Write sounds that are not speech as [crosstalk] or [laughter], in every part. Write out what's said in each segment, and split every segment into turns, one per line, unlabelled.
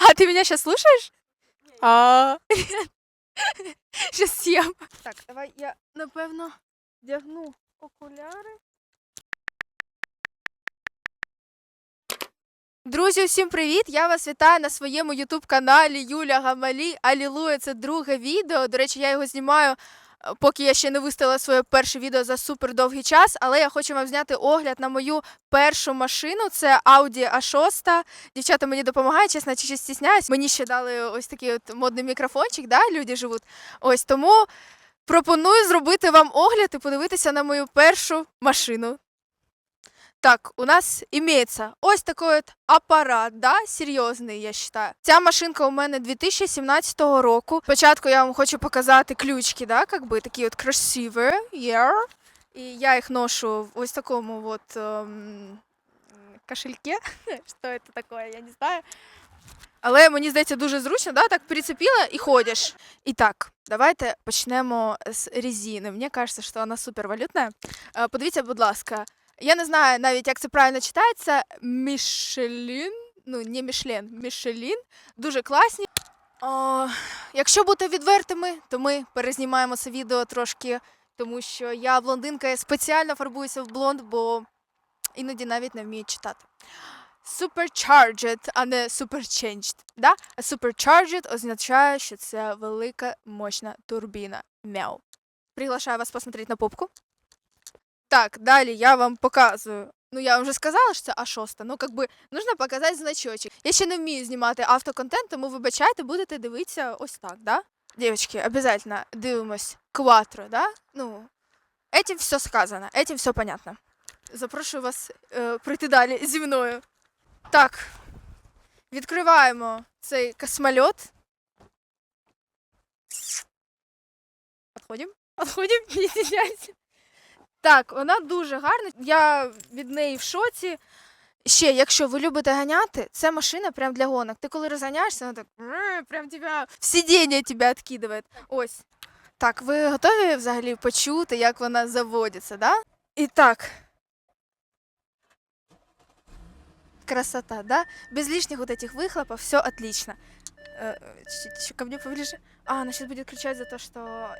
А ты меня сейчас слушаешь? А. [laughs] Сейчас съем. Так, давай я, напевно, вдягну окуляри. Друзі, усім привіт! Я вас вітаю на своєму ютуб-каналі Юля Гамалі. Алілуя, це друге відео. До речі, я його знімаю, поки я ще не виставила своє перше відео за супер довгий час. Але я хочу вам зняти огляд на мою першу машину. Це Audi A6. Дівчата мені допомагають, чесно, чи стісняюсь. Мені ще дали ось такий от модний мікрофончик, да, люди живуть. Ось тому пропоную зробити вам огляд і подивитися на мою першу машину. Так, у нас імеється ось такий от апарат, да, серйозний, я вважаю. Ця машинка у мене 2017 року. Спочатку я вам хочу показати ключики, да, как би такі от красиві. Yeah. І я їх ношу в ось такому от ем, кошельке. Що це таке, я не знаю. Але мені здається дуже зручно, да? так прицепила і ходиш. І так, давайте почнемо з резини. Мені кажеться, що вона супервалютна. Е, Подивіться, будь ласка, я не знаю навіть, як це правильно читається. Мішелін. Ну, не Мішлен, Мішелін. Дуже класні. О, якщо бути відвертими, то ми перезнімаємо це відео трошки, тому що я блондинка, я спеціально фарбуюся в блонд, бо іноді навіть не вмію читати. Supercharged, а не superchanged. Да? Supercharged означає, що це велика мощна турбіна. Мяу. Приглашаю вас посмотреть на попку. Так, далі я вам показую. Ну, я вам вже сказала, що це А6, ну, как би, нужно показати значочок. Я ще не вмію знімати автоконтент, тому вибачайте, будете дивитися ось так, да? Девочки, обязательно дивимось кватро, да? Ну, этим все сказано, этим все понятно. Запрошую вас е, прийти далі зі мною. Так, відкриваємо цей космольот. Отходимо? Отходимо? [laughs] Не стесняйся. Так, вона дуже гарна. Я від неї в шоці. Ще, якщо ви любите ганяти, це машина прям для гонок. Ти коли розганяєшся, вона так «М, прям тебе в сидіння тебе відкидає. Ось. Так, ви готові взагалі почути, як вона заводиться, да? І так. Красота, да? Без лишних вот этих выхлопов все отлично. Э, ч- ч- ко мне поближе. А, она сейчас будет кричать за то, что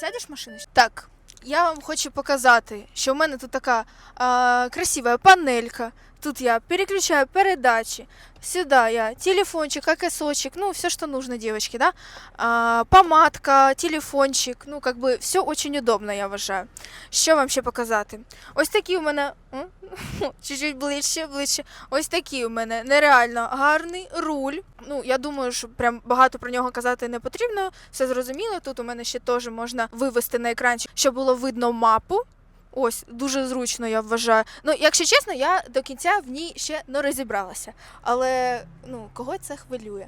сядешь в машину? Так, я вам хочу показати, що в мене тут така а, красива панелька. Тут я переключаю передачи. Сюда я телефончик, АКСочек, ну, все, что нужно, девочки, да? А, помадка, телефончик, ну, как бы все очень удобно, я вважаю. Що вам ще показати? Ось такі у мене. [laughs] Чуть-чуть ближче, ближче. Ось такий у мене нереально гарний руль. Ну, я думаю, що прям багато про нього казати не потрібно. Все зрозуміло. Тут у мене ще теж можна вивести на екранчик, щоб було видно мапу. Ось, дуже зручно, я вважаю. Ну, якщо чесно, я до кінця в ній ще не розібралася. Але ну, кого це хвилює?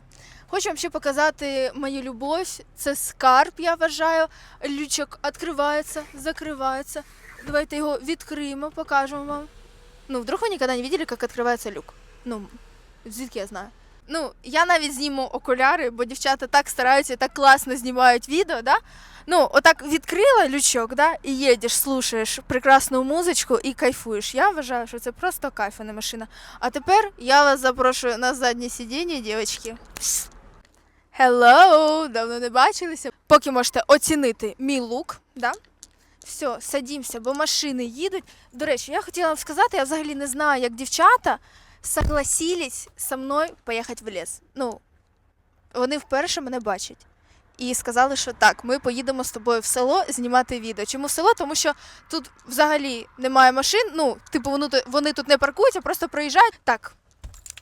Хочу вам ще показати мою любов. Це скарб, я вважаю. Лючок відкривається, закривається. Давайте його відкриємо, покажемо вам. Ну, вдруг ви ніколи не бачили, як відкривається люк. Ну, звідки я знаю. Ну, я навіть зніму окуляри, бо дівчата так стараються так класно знімають відео, да? Ну, отак відкрила лючок, да, і їдеш, слушаєш прекрасну музичку і кайфуєш. Я вважаю, що це просто кайф, а не машина. А тепер я вас запрошую на заднє сидіння, дівчатки. Hello! Давно не бачилися. Поки можете оцінити мій лук, да? Все, садімося, бо машини їдуть. До речі, я хотіла вам сказати, я взагалі не знаю, як дівчата согласились со мною поїхати в ліс. Ну, вони вперше мене бачать. І сказали, що так, ми поїдемо з тобою в село знімати відео. Чому в село? Тому що тут взагалі немає машин. Ну, типу, вони, тут- не паркуються, просто проїжджають. Так,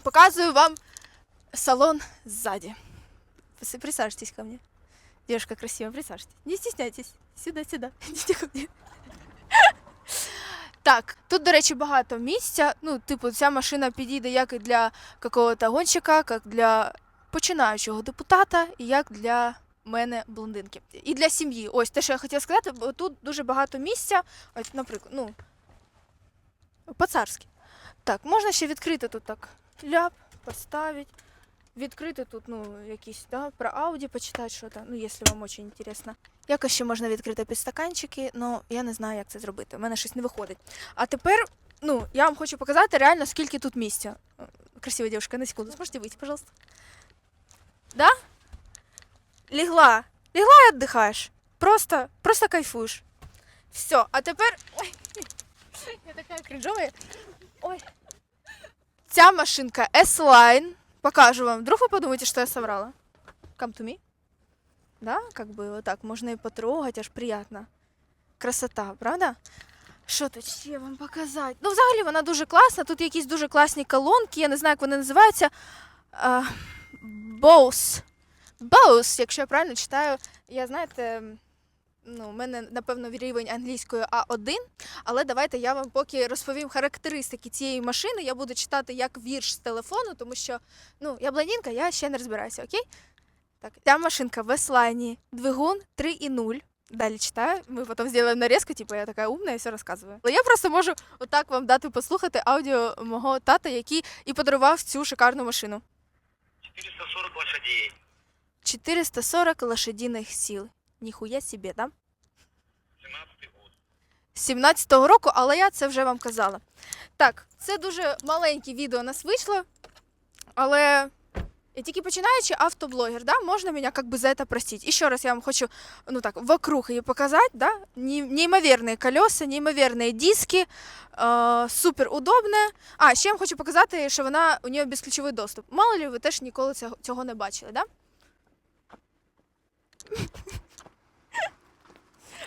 показую вам салон ззаді. Присаживайтесь ко мне. Девушка красивая, присаживайтесь. Не стесняйтесь. Сюда, сюда. [laughs] Идите ко мне. Так, тут, до речі, багато місця. Ну, типу, ця машина підійде як і для какого-то гонщика, як для починаючого депутата, і як для мене блондинки. І для сім'ї. Ось те, що я хотіла сказати, бо тут дуже багато місця. Ось, наприклад, ну, по-царськи. Так, можна ще відкрити тут так ляп, поставити. Відкрити тут, ну, якісь, да, про Ауді почитати що-то, ну, якщо вам дуже інтересно. Якось ще можна відкрити підстаканчики, але я не знаю, як це зробити. У мене щось не виходить. А тепер, ну, я вам хочу показати реально, скільки тут місця. Красива дівчинка, на секунду, зможете вийти, пожалуйста? Да? Легла. Легла і віддихаєш. Просто, просто кайфуєш. Все, а тепер. Ой, я така кринжова. Ой. Ця машинка S-Line. Покажу вам. Вдруг вы подумаете, что я соврала? Come to me. Да, как бы вот так можно и потрогать, аж приятно. Красота, правда? Що тут ще вам показати? Ну, взагалі вона дуже класна. Тут якісь дуже класні колонки, я не знаю, як вони називаються. А, Bose. Bose, якщо я правильно читаю. Я знаєте, ну, у мене, напевно, рівень англійської А1, але давайте я вам поки розповім характеристики цієї машини. Я буду читати як вірш з телефону, тому що ну, я блондинка, я ще не розбираюся, окей? Так, ця машинка в S-Line, двигун 3.0. Далі читаю, ми потім зробимо нарізку, типу я така умна і все розказую. Але я просто можу отак вам дати послухати аудіо мого тата, який і подарував цю шикарну машину.
440 лошадей.
440 лошадиних сіл. Ніхуя собі, да?
17
17-го року, але я це вже вам казала. Так, це дуже маленьке відео у нас вийшло, але я тільки починаючи автоблогер, да, можна мене как бы за это простить. І ще раз я вам хочу, ну так, вокруг її показати, да, Не- неймовірні колеса, неймовірні диски, е, супер удобне. А, ще я вам хочу показати, що вона, у нього безключовий доступ. Мало ли ви теж ніколи цього, цього не бачили, да?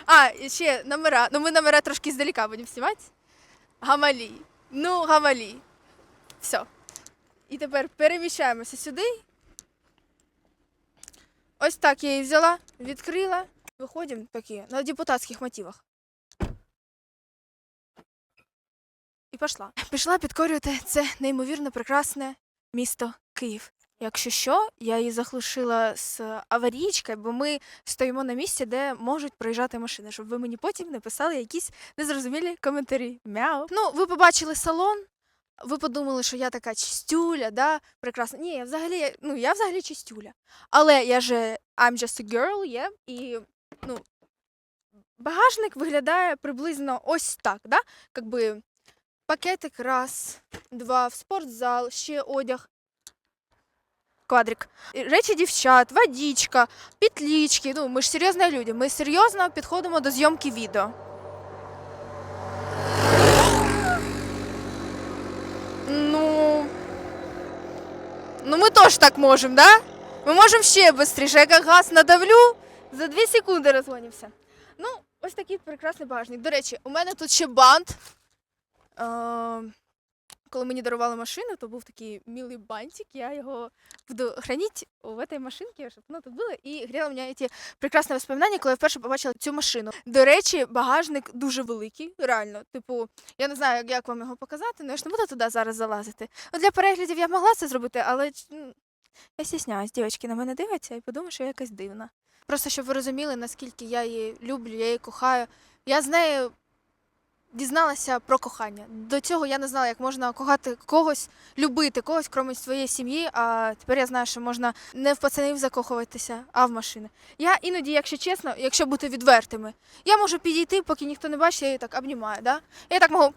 А, і ще номера. Ну, ми номера трошки здалека будемо знімати. Гамалі. Ну, гамалі. Все. І тепер переміщаємося сюди. Ось так я її взяла, відкрила. Виходимо такі на депутатських мотивах. І пішла. Пішла підкорювати це неймовірно прекрасне місто Київ. Якщо що, я її заглушила з аварійкою, бо ми стоїмо на місці, де можуть проїжджати машини, щоб ви мені потім не писали якісь незрозумілі коментарі. Мяу. Ну, ви побачили салон. Ви подумали, що я така чистюля, да? прекрасна. Ні, я взагалі, ну, я взагалі чистюля. Але я же I'm just a girl, є, і ну, багажник виглядає приблизно ось так, да? Якби пакетик раз, два, в спортзал, ще одяг. Квадрик. Речі дівчат, водичка, петлички. Ну, ми ж серйозні люди. Ми серйозно підходимо до зйомки відео. Ну. Ну, ми теж так можемо, да? Ми можемо ще швидше. Я як газ надавлю, за 2 секунди розгонімося. Ну, ось такий прекрасний багажник. До речі, у мене тут ще бант. Е, коли мені дарували машину, то був такий милий бантик. Я його буду хранити в цій машинці, щоб воно тут було. І гріла мене ці прекрасні воспоминання, коли я вперше побачила цю машину. До речі, багажник дуже великий, реально. Типу, я не знаю, як, вам його показати, але я ж не буду туди зараз залазити. Ну, для переглядів я могла це зробити, але я стісняюсь, дівчатки на мене дивляться і подумають, що я якась дивна. Просто щоб ви розуміли, наскільки я її люблю, я її кохаю. Я з нею дізналася про кохання. До цього я не знала, як можна кохати когось, любити когось, крім своєї сім'ї. А тепер я знаю, що можна не в пацанів закохуватися, а в машини. Я іноді, якщо чесно, якщо бути відвертими, я можу підійти, поки ніхто не бачить, я її так обнімаю. Да? Я так можу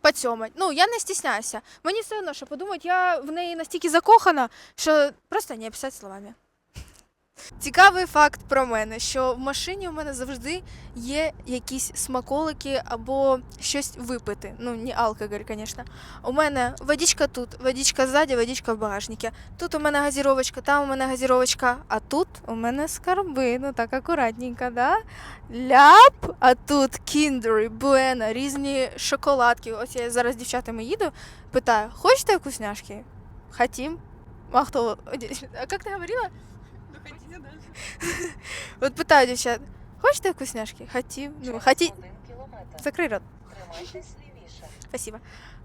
поцьомать. Ну, я не стісняюся. Мені все одно, що подумають, я в неї настільки закохана, що просто не описати словами. Цікавий факт про мене, що в машині у мене завжди є якісь смаколики або щось випити. Ну, не алкоголь, звісно. У мене водичка тут, водичка ззаді, водичка в багажнику. Тут у мене газіровочка, там у мене газіровочка, а тут у мене скарби. Ну так акуратненько, да? Ляп, а тут кіндери, буена, різні шоколадки. Ось я зараз з дівчатами їду, питаю, хочете вкусняшки? Хотім. А хто? А як ти говорила? От питаю дівчат, хочете вкусняшки? Хотів. Ну, хоті... Закрий рот. Спасибо.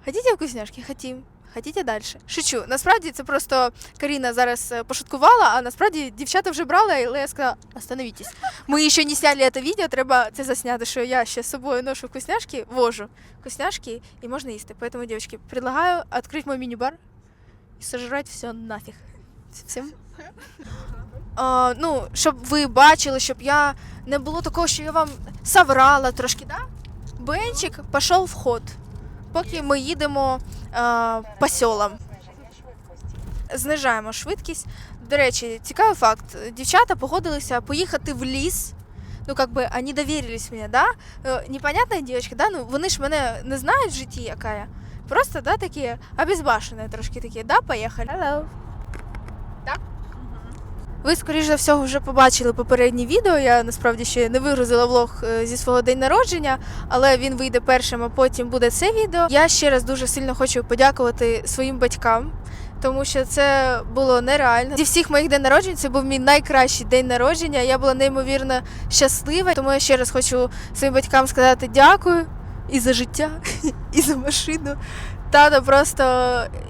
Хотите вкусняшки? Хотім. Хотите далі? Шучу. Насправді це просто Каріна зараз е, пошуткувала, а насправді дівчата вже брали, але я сказала, остановітесь. Ми ще не сняли це відео, треба це засняти, що я ще з собою ношу вкусняшки, вожу вкусняшки і можна їсти. Поэтому, девочки, предлагаю открыть мой мини-бар і сожрать все нафіг. Всім. А, ну, щоб ви бачили, щоб я не було такого, що я вам соврала трошки, да? Бенчик пішов в ход, поки ми їдемо а, по селам. знижаємо швидкість. До речі, цікавий факт. Дівчата погодилися поїхати в ліс. Ну, как бы, они доверились мне, да? Э, Непонятная девочка, да? Ну, вони ж мене не знають в житті, яка я. Просто, да, такі обезбашені трошки такі, да, поїхали. Hello. Ви, скоріш за всього, вже побачили попереднє відео. Я насправді ще не вигрузила влог е, зі свого день народження, але він вийде першим, а потім буде це відео. Я ще раз дуже сильно хочу подякувати своїм батькам. Тому що це було нереально. Зі всіх моїх день народжень це був мій найкращий день народження. Я була неймовірно щаслива. Тому я ще раз хочу своїм батькам сказати дякую і за життя, [laughs] і за машину. Тато просто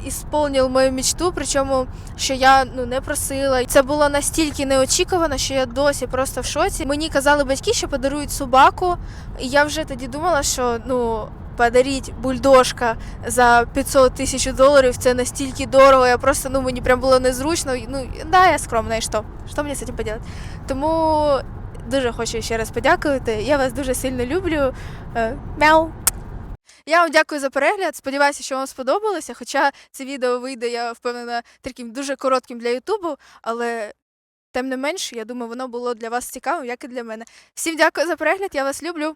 ісполнив мою мечту, причому що я ну не просила. Це було настільки неочікувано, що я досі просто в шоці. Мені казали батьки, що подарують собаку, і я вже тоді думала, що ну. Подаріть бульдожка за 500 тисяч доларів це настільки дорого. Я просто ну мені прям було незручно. Ну да, я скромна, і що? Що мені з цим поділати? Тому дуже хочу ще раз подякувати. Я вас дуже сильно люблю. Е, Мяу. Я вам дякую за перегляд. Сподіваюся, що вам сподобалося. Хоча це відео вийде, я впевнена, таким дуже коротким для Ютубу, але тим не менш, я думаю, воно було для вас цікавим, як і для мене. Всім дякую за перегляд, я вас люблю.